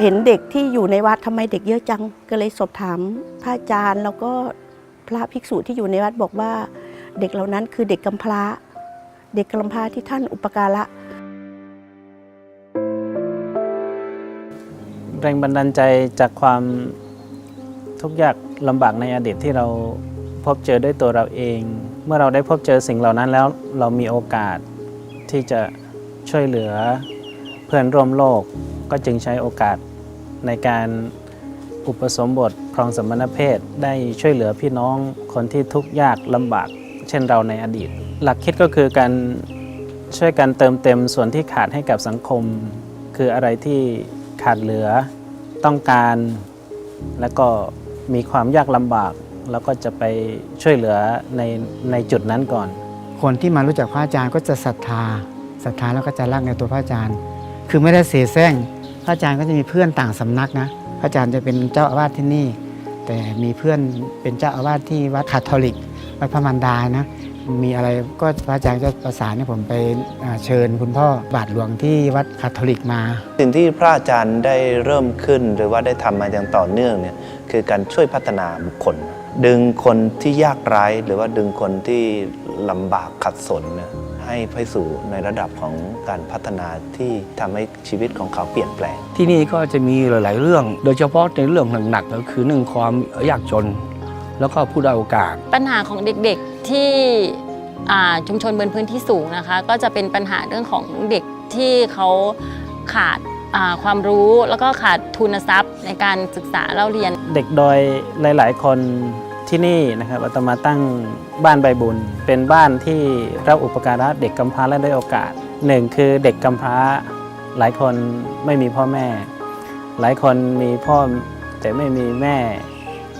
เห็นเด็กที่อยู่ในวัดทำไมเด็กเยอะจังก็เลยสอบถามพระอาจารย์ แล้วก็พระภิกษุที่อยู่ในวัดบอกว่า เด็กเหล่านั้นคือเด็กกำพร้า เด็กกำพร้าที่ท่านอุปการะแรงบันดาลใจจากความทุกข์ยากลำบากในอดีตที่เราพบเจอด้วยตัวเราเอง เมื่อเราได้พบเจอสิ่งเหล่านั้นแล้วเรามีโอกาสที่จะช่วยเหลือเพื่อนร่วมโลก ก็จึงใช้โอกาสในการอุปสมบทครองสมณเพศได้ช่วยเหลือพี่น้องคนที่ทุกข์ยากลำบาก เช่นเราในอดีต หลักคิดก็คือการช่วยกันเติมเต็มส่วนที่ขาดให้กับสังคม คืออะไรที่ขาดเหลือต้องการ แล้วก็มีความยากลำบาก แล้วก็จะไปช่วยเหลือในในจุดนั้นก่อน คนที่มารู้จักพระอาจารย์ก็จะศรัทธาศรัทธาแล้วก็จะรักในตัวพระอาจารย์ คือไม่ได้เสแสร้ง ระอาจารย์ก็จะมีเพื่อนต่างสำนักนะ พระอาจารย์จะเป็นเจ้าอาวาสที่นี่ แต่มีเพื่อนเป็นเจ้าอาวาสที่วัดคาทอลิกวัดพระมันดานะ มีอะไรก็พระอาจารย์ก็ประสานให้ผมไปเชิญคุณพ่อบาทหลวงที่วัดคาทอลิกมา สิ่งที่พระอาจารย์ได้เริ่มขึ้นหรือว่าได้ทำมาอย่างต่อเนื่องเนี่ยคือการช่วยพัฒนาบุคคล ดึงคนที่ยากไร้หรือว่าดึงคนที่ลำบากขัดสนเนี่ย ให้ไปสู่ในระดับของการพัฒนาที่ทำให้ชีวิตของเขาเปลี่ยนแปลง ที่นี่ก็จะมีหลาย ๆ เรื่อง โดยเฉพาะในเรื่องหนักๆก็คือหนึ่งความยากจน แล้วก็ผู้ได้อยโอกาส ปัญหาของเด็กๆที่อ่าชุมชนบนพื้นที่สูงนะคะ ก็จะเป็นปัญหาเรื่องของเด็กที่เขาขาดอ่าความรู้แล้วก็ขาดทุนทรัพย์ในการศึกษาเล่าเรียน เด็กดอยหลาย ๆ คน ที่นี่นะครับอาตมาตั้งบ้านใบบุญ เป็นบ้านที่รับอุปการะเด็กกำพร้าและได้โอกาสหนึ่งคือเด็กกำพร้าหลายคนไม่มีพ่อแม่ หลายคนมีพ่อแต่ไม่มีแม่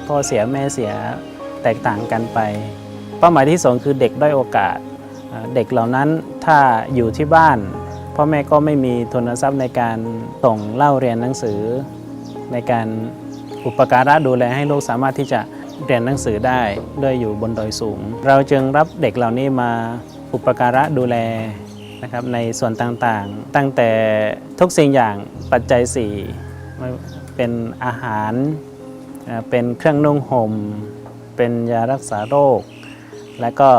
พ่อเสียแม่เสียแตกต่างกันไป เป้าหมายที่สองคือเด็กด้อยโอกาส เด็กเหล่านั้นถ้าอยู่ที่บ้านพ่อแม่ก็ไม่มีทุนทรัพย์ในการส่งเล่าเรียนหนังสือ ในการอุปการะดูแลให้ลูกสามารถที่จะ เรียนหนังสือได้ด้วยอยู่บนดอยสูง เราจึงรับเด็กเหล่านี้มาอุปการะดูแลนะครับในส่วนต่างๆ ตั้งแต่ทุกสิ่งอย่างปัจจัยสี่เป็นอาหาร เป็นเครื่องนุ่งห่ม เป็นยารักษาโรค และก็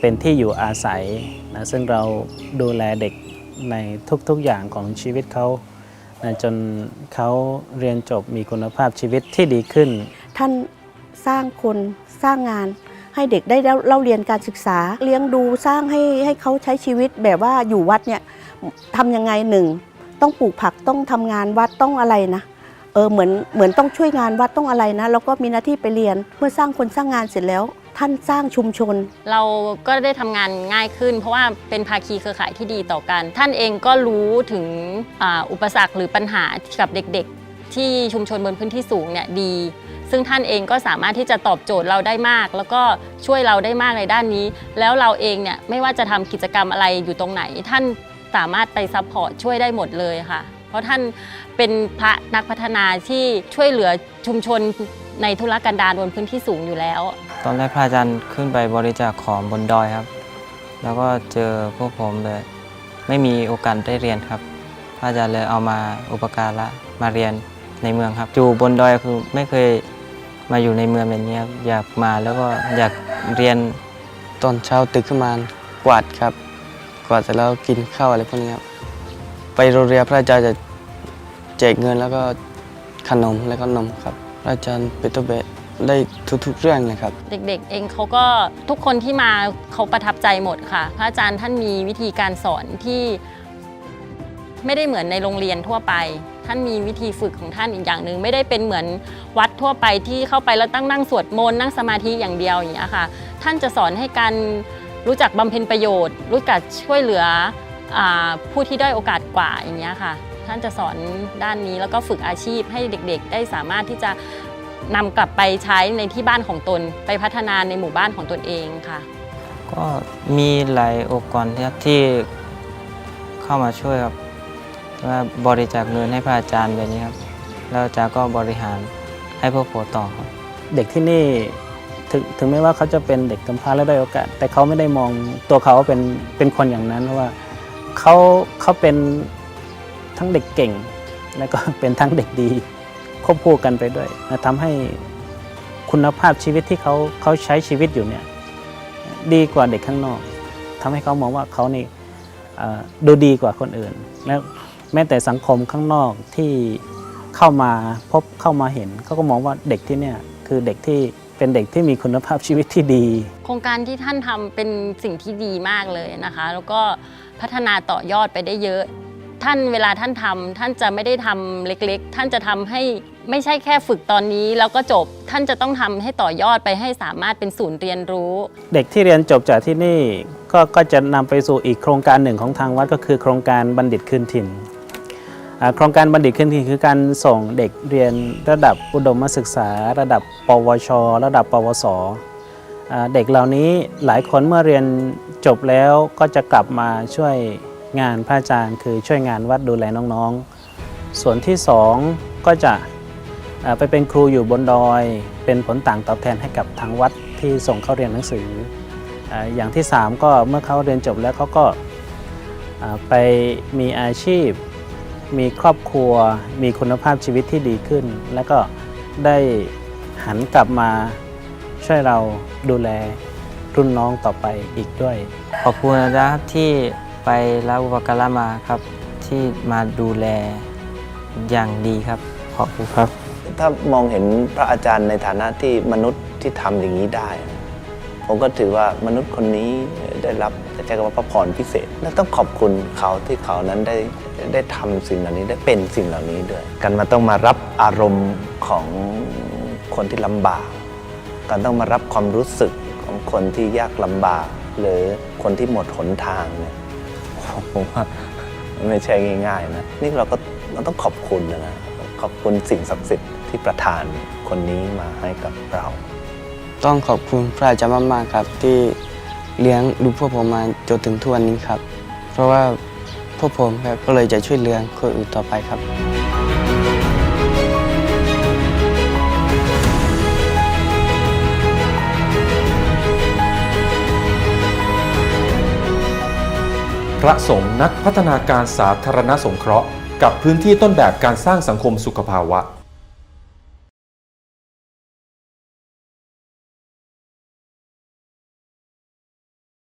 เป็นที่อยู่อาศัยนะซึ่งเราดูแลเด็กในทุกๆอย่างของชีวิตเขานะจนเขาเรียนจบมีคุณภาพชีวิตที่ดีขึ้น ท่าน สร้างคนสร้างงาน ให้เด็กได้เล่าเรียนการศึกษา เลี้ยงดูสร้างให้ให้เขาใช้ชีวิตแบบว่าอยู่วัดเนี่ยทำยังไงหนึ่งต้องปลูกผักต้องทำงานวัดต้องอะไรนะเออเหมือนเหมือนต้องช่วยงานวัดต้องอะไรนะแล้วก็มีหน้าที่ไปเรียนเมื่อสร้างคนสร้างงานเสร็จแล้ว ท่านสร้างชุมชน เราก็ได้ทำงานง่ายขึ้น เพราะว่าเป็นภาคีเครือข่ายที่ดีต่อกัน ท่านเองก็รู้ถึงออุปสรรคหรือปัญหากับเด็กๆ ที่ชุมชนบนพื้นที่สูงเนี่ยดี ซึ่งท่านเองก็สามารถที่จะตอบโจทย์เราได้มาก แล้วก็ช่วยเราได้มากในด้านนี้ แล้วเราเองเนี่ยไม่ว่าจะทำกิจกรรมอะไรอยู่ตรงไหน ท่านสามารถไปซัพพอร์ตช่วยได้หมดเลยค่ะ เพราะท่านเป็นพระนักพัฒนาที่ช่วยเหลือชุมชนในธุรกันดารบนพื้นที่สูงอยู่แล้ว ตอนแรกพระอาจารย์ขึ้นไปบริจาคของบนดอยครับ แล้วก็เจอพวกผมเลยไม่มีโอกาสได้เรียนครับ พระอาจารย์เลยเอามาอุปการะมาเรียนในเมืองครับ อยู่บนดอยคือไม่เคย มาอยู่ในเมืองแบบนี้ครับอยากมาแล้วก็อยากเรียนตอนเช้าตื่นขึ้นมากวาดครับ กวาดเสร็จแล้วกินข้าวอะไรพวกนี้ครับไปโรงเรียนพระอาจารย์จะแจกเงินแล้วก็ขนมแล้วก็นมครับพระอาจารย์เปโตเบะได้ทุกๆเรื่องเลยครับ เด็กๆ เองเขาก็ทุกคนที่มาเขาประทับใจหมดค่ะ พระอาจารย์ท่านมีวิธีการสอนที่ไม่ได้เหมือนในโรงเรียนทั่วไป ท่านมีวิธีฝึกของท่านอีกอย่างหนึ่งไม่ได้เป็นเหมือนวัดทั่วไปที่เข้าไปแล้วตั้งนั่งสวดมนต์นั่งสมาธิอย่างเดียวอย่างเงี้ยค่ะ ท่านจะสอนให้การรู้จักบำเพ็ญประโยชน์ รู้จักช่วยเหลืออผู้ที่ได้โอกาสกว่าอย่างเงี้ยค่ะ ท่านจะสอนด้านนี้แล้วก็ฝึกอาชีพให้เด็กๆ ได้สามารถที่จะนำกลับไปใช้ในที่บ้านของตน ไปพัฒนาในหมู่บ้านของตนเองค่ะ ก็มีหลายองค์กรที่เข้ามาช่วยครับ ว่าบริจาคเงินให้พระอาจารย์แบบนี้ครับ แล้วอาจารย์ก็บริหารให้พวกผมต่อครับ เด็กที่นี่ถึงถึงแม้ว่าเขาจะเป็นเด็กกำพร้าและได้อยโอกาส แต่เขาไม่ได้มองตัวเขาว่าเป็นเป็นคนอย่างนั้นเพราะว่าเขาเขาเป็นทั้งเด็กเก่ง และก็เป็นทั้งเด็กดีควบคู่กันไปด้วยนะทำให้คุณภาพชีวิตที่เขาเขาใช้ชีวิตอยู่เนี่ยดีกว่าเด็กข้างนอกทำให้เขามองว่าเขานี่ดูดีกว่าคนอื่น แล้ว แม้แต่สังคมข้างนอกที่เข้ามาพบเข้ามาเห็นเขาก็มองว่าเด็กที่เนี่ยคือเด็กที่เป็นเด็กที่มีคุณภาพชีวิตที่ดี โครงการที่ท่านทำเป็นสิ่งที่ดีมากเลยนะคะ แล้วก็พัฒนาต่อยอดไปได้เยอะ ท่านเวลาท่านทำท่านจะไม่ได้ทำเล็กๆ ท่านจะทำให้ไม่ใช่แค่ฝึกตอนนี้แล้วก็จบท่านจะต้องทำให้ต่อยอดไปให้สามารถเป็นศูนย์เรียนรู้ เด็กที่เรียนจบจากที่นี่ก็ก็จะนำไปสู่อีกโครงการหนึ่งของทางวัดก็คือโครงการบัณฑิตคืนถิ่นอ่า โครงการบัณฑิตคืนถิ่คือการส่งเด็กเรียนระดับอุดมศึกษา ระดับ ปวช ระดับ ปวส เด็กเหล่านี้หลายคนเมื่อเรียนจบแล้วก็จะกลับมาช่วยงานพระอาจารย์ คือช่วยงานวัดดูแลน้องๆ ส่วนที่สองก็จะไปเป็นครูอยู่บนดอย เป็นผลต่างตอบแทนให้กับทางวัดที่ส่งเข้าเรียนหนังสือ อย่างที่ 3 ก็เมื่อเขาเรียนจบแล้วเขาก็ไปมีอาชีพ มีครอบครัว มีคุณภาพชีวิตที่ดีขึ้น แล้วก็ได้หันกลับมาช่วยเราดูแลรุ่นน้องต่อไปอีกด้วย ขอบคุณนะครับที่ไปรับอุปการะมาครับ ที่มาดูแลอย่างดีครับ ขอบคุณครับ ถ้ามองเห็นพระอาจารย์ในฐานะที่มนุษย์ที่ทำอย่างนี้ได้ ผมก็ถือว่ามนุษย์คนนี้ได้รับใช้คำว่าพระพรพิเศษ และต้องขอบคุณเขาที่เขานั้นได้ได้ทำสิ่งเหล่านี้ได้เป็นสิ่งเหล่านี้ด้วยการมาต้องมารับอารมณ์ของคนที่ลำบาก การต้องมารับความรู้สึกของคนที่ยากลำบาก หรือคนที่หมดหนทางเนี่ยผมว่าไม่ใช่ง่าย ๆ นะ นี่เราก็เราต้องขอบคุณนะขอบคุณสิ่งศักดิ์สิทธิ์ที่ประทานคนนี้มาให้กับเรา ต้องขอบคุณพระอาจารย์มากๆครับ ที่เลี้ยงดูพวกผมมาจนถึงทุกวันนี้ครับ เพราะว่าพวกผมครับก็เลยจะช่วยเลี้ยงคนอื่นต่อไปครับ พระสงฆ์นักพัฒนาการสาธารณสงเคราะห์ กับพื้นที่ต้นแบบการสร้างสังคมสุขภาวะ